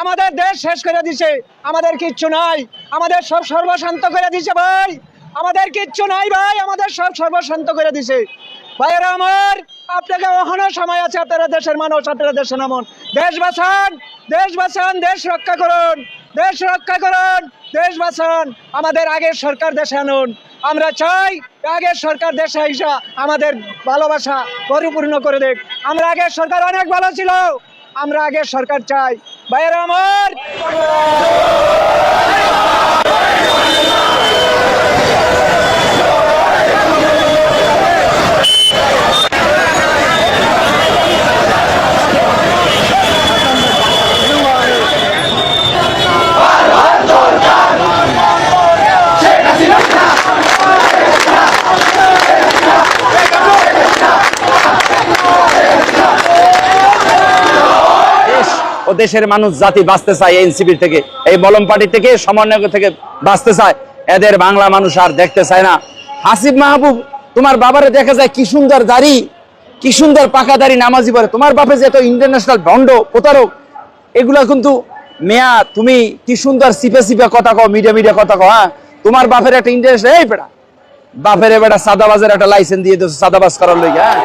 আমাদের দেশ শেষ করে দিছে। আমাদের কিচ্ছু নাই। আমাদের সব সর্বশান্ত করে দিছে ভাই। আমাদের কিচ্ছু নাই ভাই। আমাদের সব সর্বশান্ত করে দিছে। ভাইয়েরা আমার, আপনাকে এখনও সময় আছে আপনারা দেশের মানুষ, আপনারা দেশে নামুন। দেশ বাঁচান দেশ বাঁচান, দেশ রক্ষা করুন। দেশ রক্ষা করুন, দেশ বাঁচান। আমাদের আগের সরকার দেশে আনুন। আমরা চাই আগের সরকার দেশে আইসা আমাদের ভালোবাসা পরিপূর্ণ করে দেখ। আমরা আগের সরকার অনেক ভালো ছিল। আমরা আগে সরকার চাই। বাইরে আমার। দেশের মানুষ, জাতি বাঁচতে চায় এনসিপির থেকে, এই মলম পার্টি থেকে সমন্বয় থেকে বাঁচতে চায়। এদের বাংলা মানুষ আর দেখতে চায় না। হাসিব মাহবুব, তোমার বাবারে দেখা যায় কি সুন্দর দাড়ি, কি সুন্দর পাকা দাড়ি নামাজি পরে। তোমার বাপে যে এত ইন্টারন্যাশনাল ভণ্ড, প্রতারক, এগুলা কিন্তু, মেয়া, তুমি কি সুন্দর সিপে সিপে কথা কও, মিডিয়া মিডিয়া কথা কও হ্যাঁ? তোমার বাপের একটা ইন্টারেস্ট এই বেটা। বাপের বেটা সাদাবাজের একটা লাইসেন্স দিয়ে দিয়েছ, সাদাবাজ করার লইগা হ্যাঁ?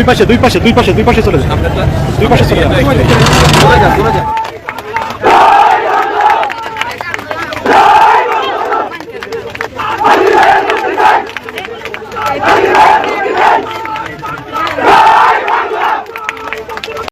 দুই পাশে দুই পাশে দুই পাশে দুই পাশে চলে যান। দুই পাশে চলে যান।